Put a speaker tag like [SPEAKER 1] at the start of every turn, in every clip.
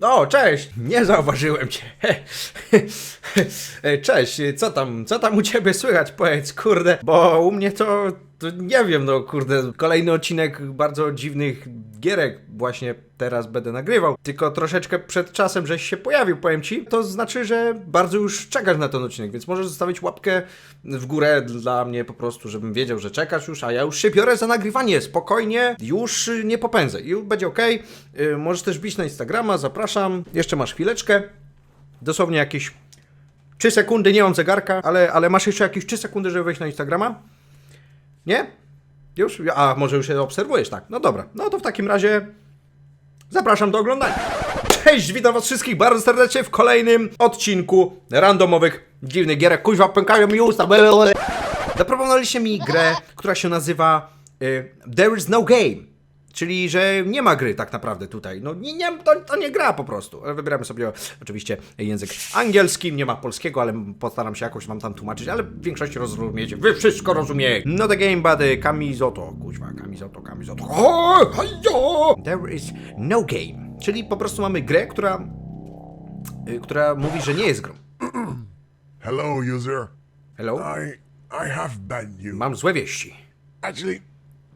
[SPEAKER 1] O, cześć! Nie zauważyłem cię. Cześć, co tam, co tam u ciebie słychać? Powiedz, kurde, bo u mnie to, to nie wiem, no kurde, kolejny odcinek bardzo dziwnych gierek właśnie teraz będę nagrywał. Tylko troszeczkę przed czasem, żeś się pojawił, powiem ci. To znaczy, że bardzo już czekasz na ten odcinek, więc możesz zostawić łapkę w górę dla mnie po prostu, żebym wiedział, że czekasz już, a ja już się biorę za nagrywanie. Spokojnie, już nie popędzę. Już będzie ok. Możesz też bić na Instagrama, zapraszam. Jeszcze masz chwileczkę. Dosłownie jakieś 3 sekundy, nie mam zegarka, ale, ale masz jeszcze jakieś 3 sekundy, żeby wejść na Instagrama? Nie? Już? A może już się obserwujesz, tak? No dobra. No to w takim razie zapraszam do oglądania. Cześć, witam was wszystkich bardzo serdecznie w kolejnym odcinku randomowych dziwnych gierek. Kuźwa, pękają mi usta. Zaproponowaliście mi grę, która się nazywa y, There is no game. Czyli, że nie ma gry tak naprawdę tutaj. No nie, nie to, to nie gra po prostu. Ale wybieramy sobie oczywiście język angielski, nie ma polskiego, ale postaram się jakoś wam tam tłumaczyć, ale w większości rozumiecie. Wy wszystko rozumiecie. No the game, but y, Kamizoto. Kuźwa, Kamizoto, Kamizoto. O, hajo! There is no game. Czyli po prostu mamy grę, która, y, która mówi, że nie jest grą.
[SPEAKER 2] Hello, user.
[SPEAKER 1] Hello?
[SPEAKER 2] I I have bad news.
[SPEAKER 1] Mam złe wieści.
[SPEAKER 2] Actually,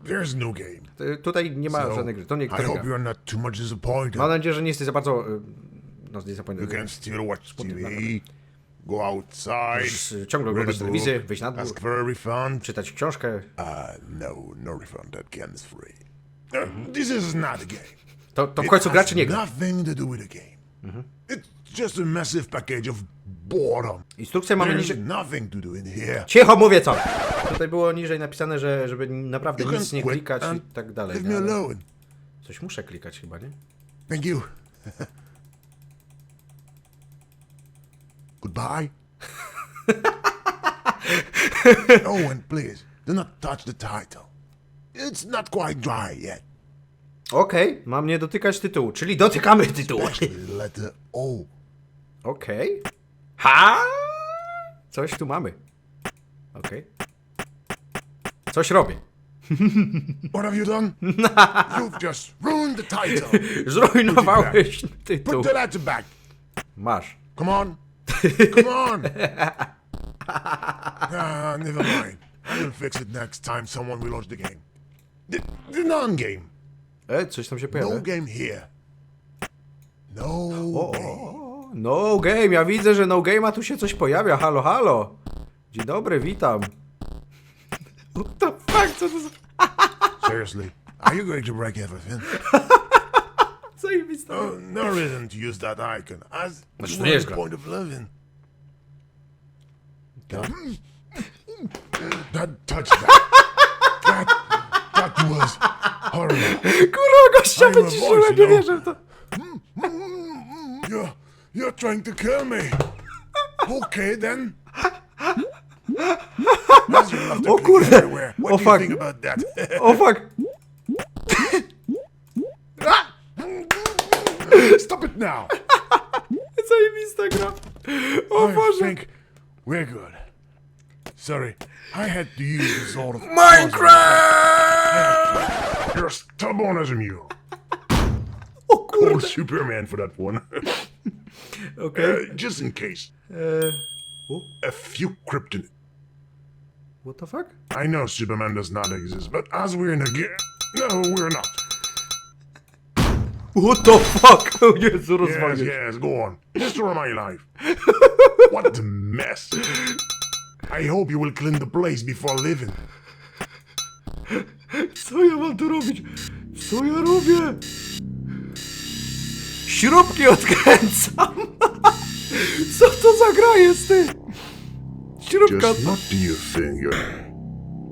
[SPEAKER 2] there's no game.
[SPEAKER 1] Tutaj nie ma
[SPEAKER 2] So,
[SPEAKER 1] żadnej gry. To nie
[SPEAKER 2] I
[SPEAKER 1] gra.
[SPEAKER 2] hope you're not too much disappointed.
[SPEAKER 1] Mam nadzieję, że nie jesteś za bardzo. y, No,
[SPEAKER 2] You
[SPEAKER 1] zdisappointed.
[SPEAKER 2] can still watch TV, go outside,
[SPEAKER 1] Możesz, y, ciągle oglądać telewizję, wyjść na dwór,
[SPEAKER 2] ask for a refund.
[SPEAKER 1] czytać książkę.
[SPEAKER 2] Uh, no, no refund. That game is free. Uh, this is not a game.
[SPEAKER 1] To, to w końcu gra
[SPEAKER 2] has
[SPEAKER 1] czy nie gra?
[SPEAKER 2] Nothing to do with a game. It's just a massive package of boredom.
[SPEAKER 1] Instrukcję mamy niżej.
[SPEAKER 2] nothing to do in here.
[SPEAKER 1] Cicho mówię co! Tutaj było niżej napisane, że żeby naprawdę
[SPEAKER 2] You can
[SPEAKER 1] nic nie
[SPEAKER 2] quit
[SPEAKER 1] klikać i
[SPEAKER 2] and
[SPEAKER 1] tak dalej.
[SPEAKER 2] Leave
[SPEAKER 1] nie?
[SPEAKER 2] me
[SPEAKER 1] Ale
[SPEAKER 2] alone.
[SPEAKER 1] Coś muszę klikać chyba, nie?
[SPEAKER 2] Thank you. Goodbye. oh, and please, do not touch the title. It's not quite dry yet.
[SPEAKER 1] Okej, mam nie dotykać tytułu, czyli dotykamy tytułu.
[SPEAKER 2] Especially the letter O.
[SPEAKER 1] Okej. Ha! Coś tu mamy. Okej. Coś robię.
[SPEAKER 2] What have you done? You've just ruined the title.
[SPEAKER 1] Zrujnowałeś tytuł.
[SPEAKER 2] Put the letter back.
[SPEAKER 1] Masz.
[SPEAKER 2] Come on. Come on. Ah, never mind. I will fix it next time someone will launch the game. The, the non-game.
[SPEAKER 1] E, coś tam się
[SPEAKER 2] No
[SPEAKER 1] pojawia.
[SPEAKER 2] game here. No
[SPEAKER 1] O,
[SPEAKER 2] game.
[SPEAKER 1] o, no game, ja widzę, że no game, a tu się coś pojawia. Halo, halo. Dzień dobry, witam. What the fuck, co to za...
[SPEAKER 2] Seriously, are you going to break everything?
[SPEAKER 1] Zajebista.
[SPEAKER 2] Oh, no reason to use that icon, as
[SPEAKER 1] Znaczy, to nie jest gra.
[SPEAKER 2] point of living. That touched that. that. That was horrible.
[SPEAKER 1] Kurwa, gościa
[SPEAKER 2] I'm
[SPEAKER 1] wyciszyłem, nie wierzę w to.
[SPEAKER 2] You're, you're trying to kill me. Okay then. As
[SPEAKER 1] O kurde.
[SPEAKER 2] What
[SPEAKER 1] O
[SPEAKER 2] do
[SPEAKER 1] fuck.
[SPEAKER 2] you think about that?
[SPEAKER 1] O oh, fuck. Ah!
[SPEAKER 2] Stop it now.
[SPEAKER 1] Zajebista gra. O oh,
[SPEAKER 2] I
[SPEAKER 1] Boże.
[SPEAKER 2] think we're good. Sorry, I had to use the sort of
[SPEAKER 1] Minecraft!
[SPEAKER 2] You're stubborn as a mule.
[SPEAKER 1] O
[SPEAKER 2] Call
[SPEAKER 1] kurde.
[SPEAKER 2] Superman for that one.
[SPEAKER 1] Okej.
[SPEAKER 2] Uh, just in case.
[SPEAKER 1] Eee, o,
[SPEAKER 2] A few kryptonite.
[SPEAKER 1] what the fuck?
[SPEAKER 2] I know Superman does not exist, but as we're in a game. No, we're not.
[SPEAKER 1] What the fuck? O Jezu,
[SPEAKER 2] Yes, yes, go on. Destroy my life. what a mess. I hope you will clean the place before leaving.
[SPEAKER 1] Co ja mam tu robić? Co ja robię? Śrubki odkręcam! Co to za gra jest, ty? Śrubka...
[SPEAKER 2] Just what do you think you're...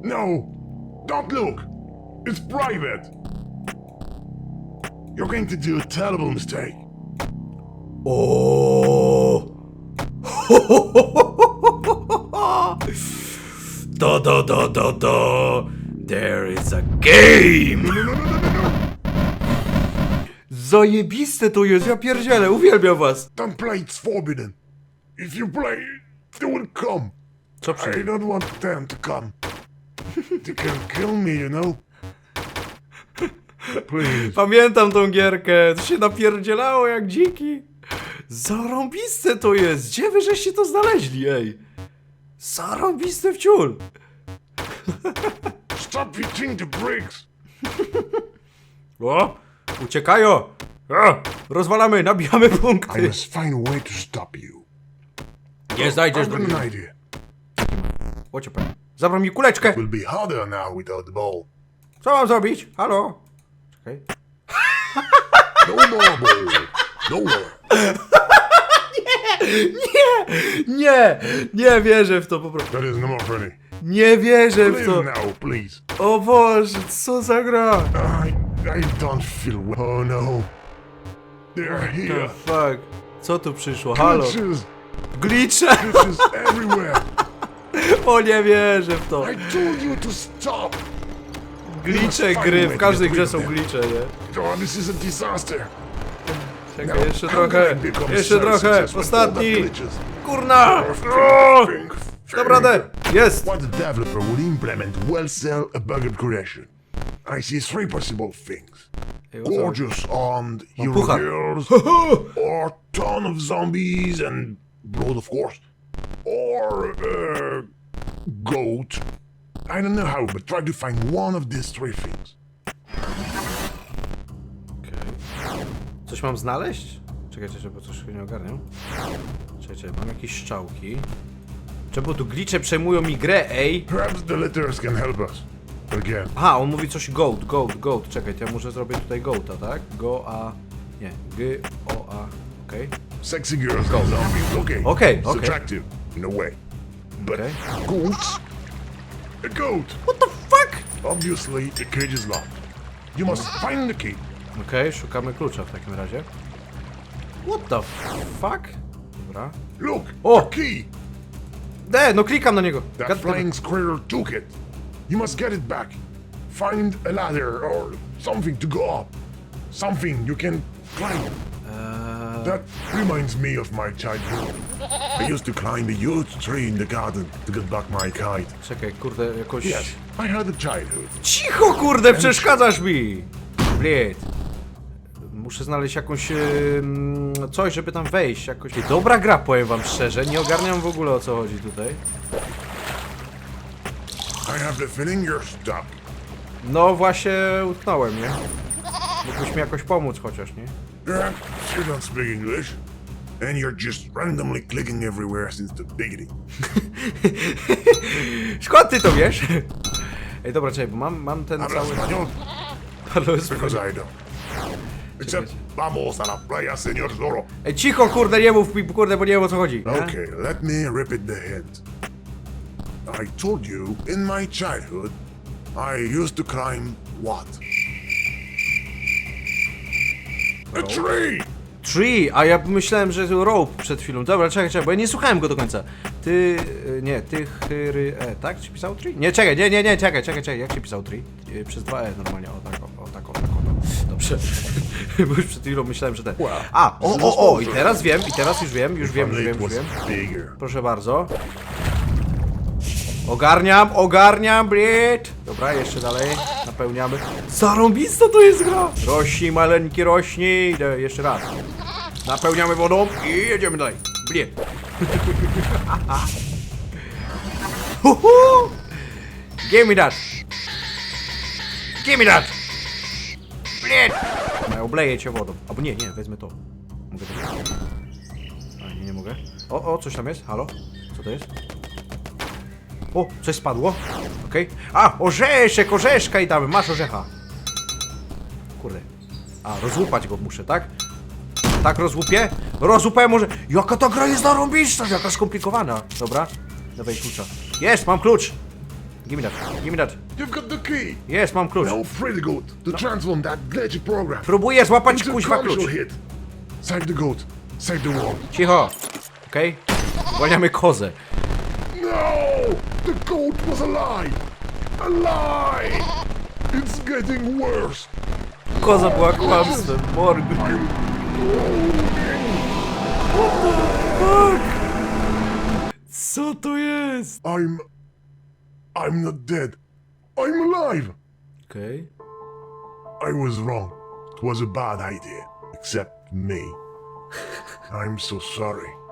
[SPEAKER 2] No! Don't look! It's private! You're going to do a terrible mistake.
[SPEAKER 1] O! Do, do, do, do, do! There is a game! Zajebiste to jest, ja pierdzielę, uwielbiam was!
[SPEAKER 2] Don't play, it's forbidden. If you play, they will come.
[SPEAKER 1] Co
[SPEAKER 2] I don't want them to come. They can kill me, you know? Please.
[SPEAKER 1] Pamiętam tą gierkę, to się napierdzielało jak dziki. Zarąbiste to jest, gdzie wy żeście to znaleźli, ej? Zarąbiste wciul.
[SPEAKER 2] Stop eating the bricks.
[SPEAKER 1] O, uciekają. A, rozwalamy, nabijamy
[SPEAKER 2] I
[SPEAKER 1] punkty.
[SPEAKER 2] must find a way to stop you.
[SPEAKER 1] Nie znajdziesz
[SPEAKER 2] I've got
[SPEAKER 1] drugiego.
[SPEAKER 2] an.
[SPEAKER 1] Zabrał mi kuleczkę.
[SPEAKER 2] Will be harder now without the ball.
[SPEAKER 1] Co mam zrobić? Halo? Czekaj.
[SPEAKER 2] No more ball. No more.
[SPEAKER 1] Nie, nie wierzę w to po prostu.
[SPEAKER 2] That is no more funny.
[SPEAKER 1] Nie wierzę w to.
[SPEAKER 2] Now, please.
[SPEAKER 1] O Boże, co za gra?
[SPEAKER 2] I I don't feel well. Oh no. They're
[SPEAKER 1] The
[SPEAKER 2] here.
[SPEAKER 1] fuck? Co tu przyszło? Halo?
[SPEAKER 2] Glitches.
[SPEAKER 1] Glicze!
[SPEAKER 2] Glitches everywhere.
[SPEAKER 1] O nie wierzę w to.
[SPEAKER 2] I told you to stop.
[SPEAKER 1] Glicze gry, w każdej grze są glicze, nie?
[SPEAKER 2] Oh, this is a disaster.
[SPEAKER 1] Czekaj, jeszcze trochę, jeszcze trochę, ostatni!
[SPEAKER 2] the?
[SPEAKER 1] Kurna! O! Dam radę! Jest!
[SPEAKER 2] What developer would implement well sell a creation? I see three possible things. Gorgeous armed hero
[SPEAKER 1] puchar.
[SPEAKER 2] girls, or ton of zombies and blood of course, or uh, goat. I don't know how, but try to find one of these three things.
[SPEAKER 1] Coś mam znaleźć? Czekaj, czekaj, bo się nie ogarniam. Czekaj, czekaj, mam jakieś strzałki. Czemu tu glicze przejmują mi grę, ej?
[SPEAKER 2] Perhaps the letters can help us. Again.
[SPEAKER 1] Aha, on mówi coś goat, goat, goat. Czekaj, to ja muszę zrobić tutaj goata, tak? Go, a... Nie, g, o, a... Okej.
[SPEAKER 2] Sexy girls and zombies. Okay.
[SPEAKER 1] Okay,
[SPEAKER 2] It's
[SPEAKER 1] okay.
[SPEAKER 2] attractive in a way. But
[SPEAKER 1] Okay.
[SPEAKER 2] goats? A goat.
[SPEAKER 1] What the fuck?
[SPEAKER 2] Obviously, the cage is locked. You must find the key.
[SPEAKER 1] Okej, szukamy klucza w takim razie. What the fuck? Dobra.
[SPEAKER 2] Look, the key.
[SPEAKER 1] De, no klikam na niego.
[SPEAKER 2] That flying squirrel took it. You must get it back. Find a ladder or something to go up. Something you can climb.
[SPEAKER 1] Eee,
[SPEAKER 2] That reminds me of my childhood. I used to climb a huge tree in the garden to get back my kite.
[SPEAKER 1] czekaj, kurde, jakoś...
[SPEAKER 2] Yes, I had a childhood.
[SPEAKER 1] Cicho, kurde, przeszkadzasz mi! Blid. Muszę znaleźć jakąś... ym, coś, żeby tam wejść, jakoś... Dobra gra, powiem wam szczerze, nie ogarniam w ogóle o co chodzi tutaj.
[SPEAKER 2] I have the feeling you're stuck.
[SPEAKER 1] No właśnie utknąłem, nie? Mógłbyś mi jakoś pomóc chociaż, nie?
[SPEAKER 2] Yeah, you don't speak English. And you're just randomly clicking everywhere since the beginning.
[SPEAKER 1] Skąd ty to wiesz? Ej, dobra, czekaj, bo mam, mam ten
[SPEAKER 2] Hablas
[SPEAKER 1] cały...
[SPEAKER 2] español?
[SPEAKER 1] Halo,
[SPEAKER 2] Because I don't. Except, vamos a la playa, señor Zorro.
[SPEAKER 1] Ej, cicho, kurde, nie mów mi, kurde, bo nie wiem o co chodzi.
[SPEAKER 2] Okay, let me repeat the hint. I told you in my childhood, I used to climb what? A tree!
[SPEAKER 1] Tree, a ja myślałem, że to rope przed chwilą. Dobra, czekaj, czekaj, bo ja nie słuchałem go do końca. Ty, y, nie, ty, chyry, e, tak? Czy pisał tree? Nie, czekaj, nie, nie, nie, czekaj, czekaj, czekaj, jak się pisał tree? Y, Przez dwa e normalnie, o tak, o, o tak, o tak, o, no. Dobrze, bo już przed chwilą myślałem, że ten. A, o, o, o, i teraz wiem, i teraz już wiem, już wiem, już wiem, już wiem. Proszę bardzo. Ogarniam, ogarniam, blit. Dobra, jeszcze dalej. Napełniamy. Zarąbista to jest gra. Rośnij, maleńki, rośnij. Idę jeszcze raz. Napełniamy wodą i jedziemy dalej. Blit. Give me that. Give me that. Blit. No, obleję cię wodą. Albo nie, nie, wezmę to. Mogę to a, nie, nie mogę. O, o, coś tam jest? Halo? Co to jest? O, coś spadło? Okej. A, orzeszek, orzeszka i damy. Masz orzecha. Kurde. A, rozłupać go muszę, tak? Tak rozłupię? Rozłupię może... Jaka ta gra jest narąbista, jaka skomplikowana. Dobra. Dawaj klucza. Jest, mam klucz. Give me that, give me that.
[SPEAKER 2] You've got the key!
[SPEAKER 1] Jest, mam klucz.
[SPEAKER 2] Now free the goat to transform that glitchy program
[SPEAKER 1] Próbuję złapać kuźwa klucz.
[SPEAKER 2] hit. Save the goat. Save the world.
[SPEAKER 1] Cicho. Okej? Zwalniamy kozę.
[SPEAKER 2] No! The goat was a lie! A lie! It's getting worse!
[SPEAKER 1] Koza była kłamstwem. Morg.
[SPEAKER 2] I'm
[SPEAKER 1] Co to jest?
[SPEAKER 2] I'm I'm not dead. I'm alive.
[SPEAKER 1] Okay.
[SPEAKER 2] I was wrong. It was a bad idea. Except me. I'm so sorry.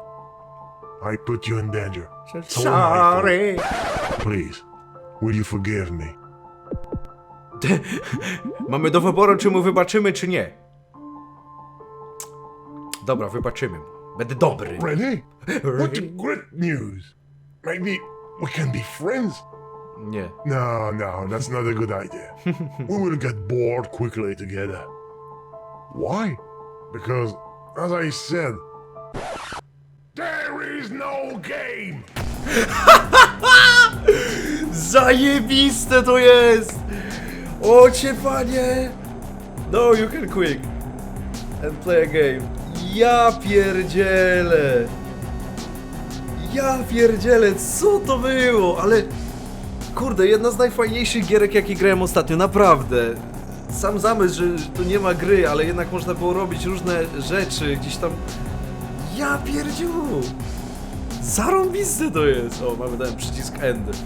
[SPEAKER 2] I put you in danger. It's all my fault.
[SPEAKER 1] Sorry.
[SPEAKER 2] Please, will you forgive me?
[SPEAKER 1] Mamy do wyboru, czy mu wybaczymy, czy nie. Dobra, wybaczymy. mu. Będę dobry.
[SPEAKER 2] Really? What great news! Maybe we can be friends?
[SPEAKER 1] Nie.
[SPEAKER 2] No, no, that's not a good idea. we will get bored quickly together. Why? Because, as I said, is no game!
[SPEAKER 1] Zajebiste to jest! O panie! No, you can quick. And play a game. Ja pierdzielę! Ja pierdzielę, co to było? Ale... Kurde, jedna z najfajniejszych gierek, jakie grałem ostatnio, naprawdę. Sam zamysł, że że tu nie ma gry, ale jednak można było robić różne rzeczy, gdzieś tam... Ja pierdziu! Zarąbiste to jest! O, mamy ten przycisk end.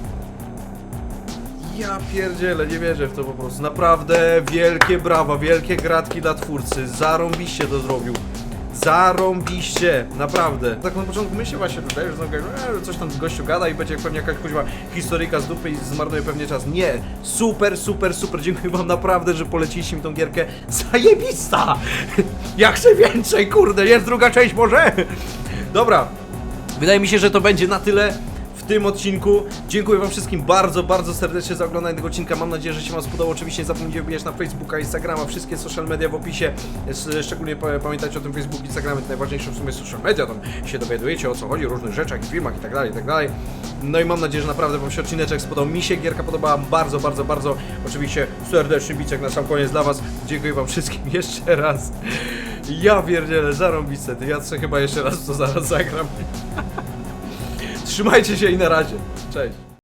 [SPEAKER 1] Ja pierdzielę, nie wierzę w to po prostu. Naprawdę wielkie brawa, wielkie gratki dla twórcy. Zarąbiście to zrobił. Zarąbiście, naprawdę. Tak na początku myślę właśnie tutaj, że coś tam gościu gada i będzie pewnie jakaś kuźwa historyjka z dupy i zmarnuje pewnie czas. Nie, super, super, super. Dziękuję wam naprawdę, że poleciliście mi tą gierkę. Zajebista! Ja chcę więcej, kurde, jest druga część może? Dobra, Wydaje mi się, że to będzie na tyle w tym odcinku. Dziękuję wam wszystkim bardzo, bardzo serdecznie za oglądanie tego odcinka. Mam nadzieję, że się wam spodobał. Oczywiście nie zapomnijcie wbijać na Facebooka, Instagrama, wszystkie social media w opisie. Szczególnie pa- pamiętajcie o tym Facebooku, Instagramie, to najważniejsze w sumie social media. Tam się dowiadujecie o co chodzi, o różnych rzeczach, filmach i tak dalej, i tak. No i mam nadzieję, że naprawdę wam się odcineczek spodobał. Mi się gierka podobała bardzo, bardzo, bardzo. Oczywiście serdeczny bicek na sam koniec dla was. Dziękuję wam wszystkim jeszcze raz. Ja pierdzielę, zarąbiste. Ja chyba jeszcze raz to zaraz zagram. Trzymajcie się i na razie. Cześć.